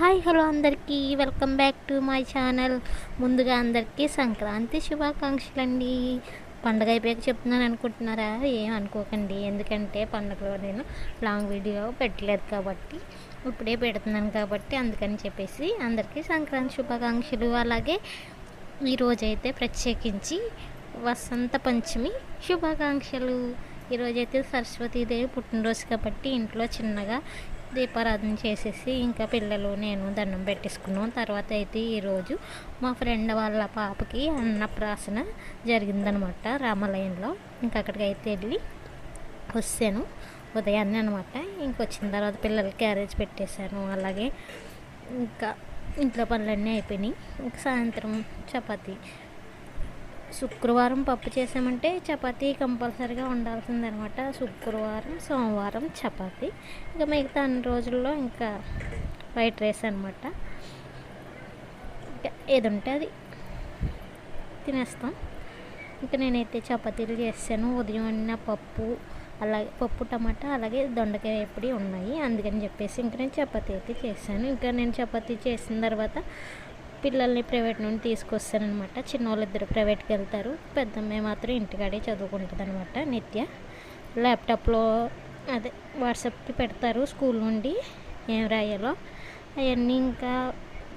Hi hello అందరికీ. Welcome back to my channel. ముందుగా అందరికీ సంక్రాంతి శుభాకాంక్షలు అండి పండగ అయిపోయాక చెప్తున్నాను అనుకుంటున్నారా? ఏం అనుకోకండి. ఎందుకంటే పండగలో నేను లాంగ్ వీడియో పెట్టలేదు కాబట్టి ఇప్పుడే పెడుతున్నాను కాబట్టి అందుకని చెప్పేసి అందరికీ సంక్రాంతి శుభాకాంక్షలు. అలాగే ఈరోజైతే ప్రత్యేకించి వసంత పంచమి శుభాకాంక్షలు. ఈరోజైతే సరస్వతీదేవి పుట్టినరోజు కాబట్టి ఇంట్లో చిన్నగా దీపారాధన చేసేసి ఇంకా పిల్లలు నేను దండం పెట్టేసుకున్నాం. తర్వాత అయితే ఈరోజు మా ఫ్రెండ్ వాళ్ళ పాపకి అన్నప్రాసన జరిగిందనమాట రామాలయంలో. ఇంకా అక్కడికైతే వెళ్ళి వస్తాను ఉదయాన్నే అనమాట. ఇంకొచ్చిన తర్వాత పిల్లలకి క్యారేజ్ పెట్టేశాను. అలాగే ఇంకా ఇంట్లో పనులన్నీ అయిపోయినాయి. ఇంకా సాయంత్రం చపాతీ శుక్రవారం పప్పు చేసామంటే చపాతీ కంపల్సరీగా ఉండాల్సిందనమాట. శుక్రవారం సోమవారం చపాతీ. ఇంకా మిగతా అన్ని రోజుల్లో ఇంకా వైట్ రైస్ అనమాట ఇంకా ఏది ఉంటే అది తినేస్తాం. ఇంకా నేనైతే చపాతీలు చేస్తాను. ఉదయం అన్న పప్పు అలాగే పప్పు టమాటా అలాగే దొండకాయ ఎప్పుడు ఉన్నాయి. అందుకని చెప్పేసి ఇంకా నేను చపాతీ అయితే చేశాను. ఇంకా నేను చపాతీ చేసిన తర్వాత పిల్లల్ని ప్రైవేట్ నుండి తీసుకొస్తానమాట చిన్నవాళ్ళు ప్రైవేట్కి వెళ్తారు. పెద్దమ్మాయి మాత్రం ఇంటికాడే చదువుకుంటుంది అనమాట నిత్య. ల్యాప్టాప్లో అదే వాట్సాప్కి పెడతారు స్కూల్ నుండి ఏం రాయాలో. అవన్నీ ఇంకా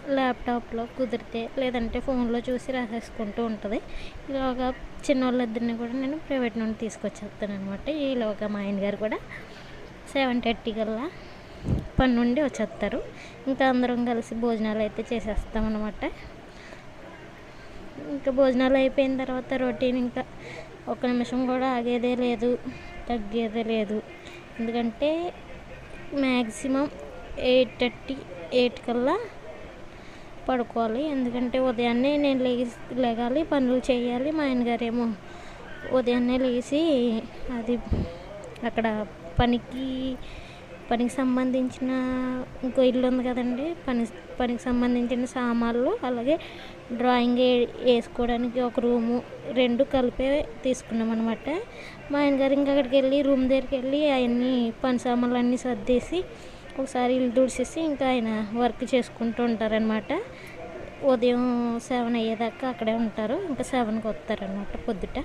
ల్యాప్టాప్లో కుదిరితే లేదంటే ఫోన్లో చూసి రాసేసుకుంటూ ఉంటుంది. ఇలాగా చిన్నవాళ్ళిద్దరిని కూడా నేను ప్రైవేట్ నుండి తీసుకొచ్చేస్తాను అనమాట ఈలోగా మా ఆయన గారు కూడా సెవెన్ థర్టీ కల్లా పని నుండి వచ్చేస్తారు. ఇంకా అందరం కలిసి భోజనాలు అయితే చేసేస్తాం అనమాట ఇంకా భోజనాలు అయిపోయిన తర్వాత రొటీన్ ఇంకా ఒక నిమిషం కూడా ఆగేదే లేదు తగ్గేదే లేదు. ఎందుకంటే మ్యాక్సిమం ఎయిట్ థర్టీ ఎయిట్ కల్లా పడుకోవాలి. ఎందుకంటే ఉదయాన్నే నేను లేచి లేగాలి పనులు చేయాలి. మా ఆయనగారేమో ఉదయాన్నే లేచి అది అక్కడ పనికి పనికి సంబంధించిన ఇంకో ఇల్లు ఉంది కదండి. పని పనికి సంబంధించిన సామాన్లు అలాగే డ్రాయింగ్ వేసుకోవడానికి ఒక రూము రెండు కలిపే తీసుకున్నాం అనమాట మా ఆయన గారు ఇంకా అక్కడికి వెళ్ళి రూమ్ దగ్గరికి వెళ్ళి అవన్నీ పని సామాన్లు అన్నీ సర్దేసి ఒకసారి ఇల్లు తుడిచేసి ఇంకా ఆయన వర్క్ చేసుకుంటూ ఉంటారనమాట ఉదయం సెవెన్ అయ్యేదాకా అక్కడే ఉంటారు. ఇంకా సెవెన్కి వస్తారనమాట పొద్దుట.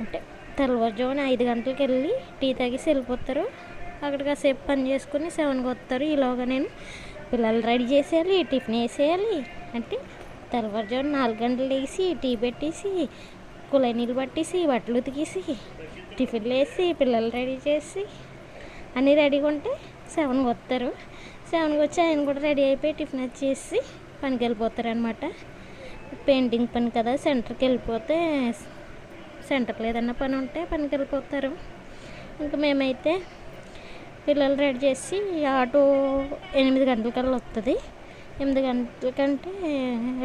అంటే తెల్లవారుజామున ఐదు గంటలకు వెళ్ళి టీ తాగేసి వెళ్ళిపోతారు. అక్కడ కాసేపు పని చేసుకుని సెవెన్కి వస్తారు. ఈలోగా నేను పిల్లలు రెడీ చేసేయాలి టిఫిన్ వేసేయాలి అంటే తెల్లవారుజామున నాలుగు గంటలు వేసి టీ పెట్టేసి కుళాయి నీళ్ళు పట్టేసి బట్టలు ఉతికేసి టిఫిన్లు వేసి పిల్లలు రెడీ చేసి అన్నీ రెడీగా ఉంటే సెవెన్కి వస్తారు. సెవెన్కి వచ్చి ఆయన కూడా రెడీ అయిపోయి టిఫిన్ వచ్చేసి పనికి వెళ్ళిపోతారు అనమాట పెయింటింగ్ పని కదా సెంటర్కి వెళ్ళిపోతే సెంటర్లో ఏదన్నా పని ఉంటే పనికి వెళ్ళిపోతారు. ఇంకా మేమైతే పిల్లలు రెడీ చేసి ఆటో ఎనిమిది గంటలకల్లా వస్తుంది ఎనిమిది గంటలకంటే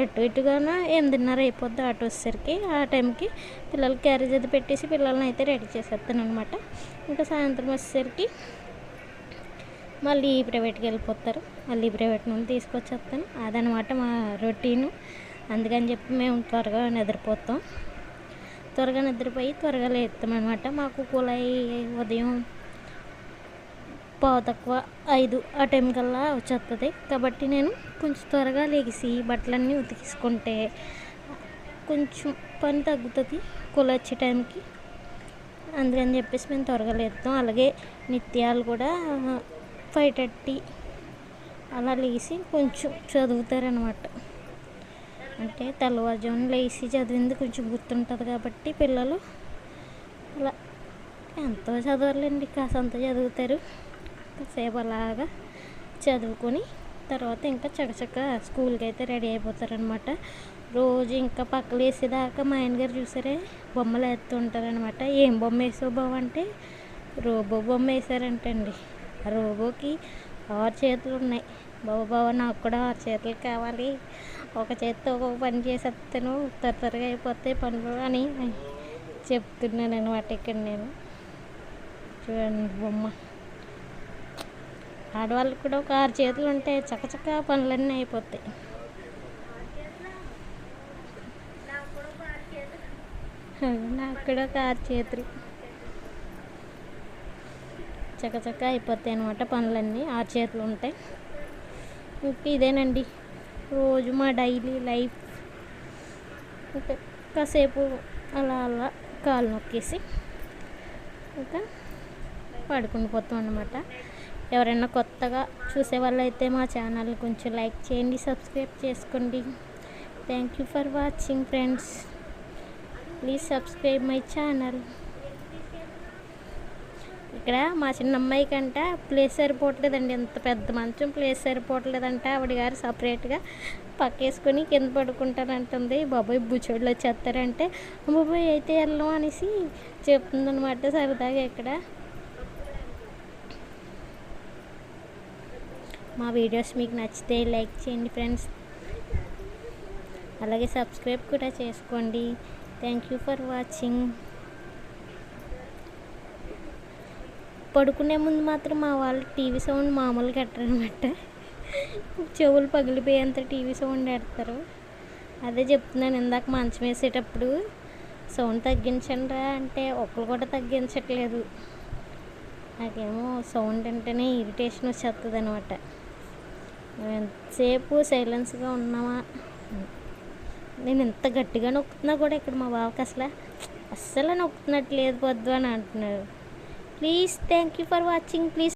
ఎటు ఇటుగాన ఎనిమిదిన్నర అయిపోద్ది ఆటో వచ్చేసరికి. ఆ టైంకి పిల్లలకి క్యారేజ్ అది పెట్టేసి పిల్లల్ని అయితే రెడీ చేసేస్తాను అనమాట ఇంకా సాయంత్రం వచ్చేసరికి మళ్ళీ ప్రైవేట్కి వెళ్ళిపోతారు. మళ్ళీ ప్రైవేట్ నుండి తీసుకొచ్చేస్తాను అదనమాట మా రొటీను. అందుకని చెప్పి మేము త్వరగా నిద్రపోతాం. త్వరగా నిద్రపోయి త్వరగా లేస్తామన్నమాట. మాకు కుళాయి ఉదయం పావు తక్కువ ఐదు ఆ టైం కల్లా వచ్చేస్తుంది కాబట్టి నేను కొంచెం త్వరగా లెగిసి బట్టలన్నీ ఉతికిసుకుంటే కొంచెం పని తగ్గుతుంది కుల వచ్చే టైంకి. అందుకని చెప్పేసి మేము త్వరగా లేస్తాం అలాగే నిత్యాలు కూడా ఫైవ్ థర్టీ అలా లేచి కొంచెం చదువుతారనమాట. అంటే తెల్లవారుజామున లేచి చదివింది కొంచెం గుర్తుంటుంది కాబట్టి పిల్లలు అలా ఎంతో చదవాలండి కాసంత చదువుతారు. కాసేపు అలాగా చదువుకొని తర్వాత ఇంకా చకచక స్కూల్కి అయితే రెడీ అయిపోతారనమాట రోజు ఇంకా పక్కలు వేసేదాకా మా ఆయన గారు చూసారే బొమ్మలు వేస్తుంటారనమాట ఏం బొమ్మ వేసావు బావ అంటే రోబో బొమ్మ వేసారంటండి. ఆ రోబోకి ఆరు చేతులు ఉన్నాయి. బాబా బాబా నాకు కూడా ఆరు చేతులు కావాలి. ఒక చేతితో ఒక పని చేసేస్తాను త్వర త్వరగా అయిపోతే పనులు అని చెప్తున్నాను అనమాట ఇక్కడ నేను. చూడండి బొమ్మ. ఆడవాళ్ళకి కూడా ఒక ఆరు చేతులు ఉంటే చకచక పనులన్నీ అయిపోతాయి. నాకు కూడా ఒక ఆరు చేతులు. చకచక అయిపోతాయి అనమాట పనులన్నీ ఆరు చేతులు ఉంటాయి ఇంకా ఇదేనండి. రోజు మా డైలీ లైఫ్. ఇంకా కాసేపు అలా అలా కాలు నొక్కేసి ఇంకా పడుకుని పోతాం అన్నమాట. ఎవరైనా కొత్తగా చూసే వాళ్ళైతే మా ఛానల్ కొంచెం లైక్ చేయండి సబ్స్క్రైబ్ చేసుకోండి. Thank you for watching friends please subscribe my channel ఇక్కడ మా చిన్న అమ్మాయి కంట ప్లేస్ సరిపోవట్లేదండి. ఎంత పెద్ద మంచం ప్లేస్ సరిపోవట్లేదంట. ఆవిడ గారు సపరేట్గా పక్కేసుకొని కింద పడుకుంటానంటుంది. బాబాయ్ బుచ్చోళ్ళు వచ్చేస్తారంటే. బాబాయ్ అయితే వెళ్ళం అనేసి చెప్తుందనమాట సరదాగా ఇక్కడ. మా వీడియోస్ మీకు నచ్చితే లైక్ చేయండి ఫ్రెండ్స్. అలాగే సబ్స్క్రైబ్ కూడా చేసుకోండి. థ్యాంక్ యూ ఫర్ వాచింగ్ పడుకునే ముందు మాత్రం మా వాళ్ళు టీవీ సౌండ్ మామూలుగా పెట్టరనమాట. చెవులు పగిలిపోయేంత టీవీ సౌండ్ పెడతారు. అదే చెప్తున్నాను ఇందాక మంచం వేసేటప్పుడు సౌండ్ తగ్గించండి అంటే ఒకరు కూడా తగ్గించట్లేదు. నాకేమో సౌండ్ అంటేనే ఇరిటేషన్ వచ్చేస్తుంది అనమాట ఎంతసేపు సైలెన్స్గా ఉన్నామా నేను ఎంత గట్టిగా నొక్కుతున్నా కూడా ఇక్కడ మా బావకి అసలు అస్సలు నొక్కుతున్నట్టు లేదు పొద్దు అని అంటున్నారు please thank you for watching please.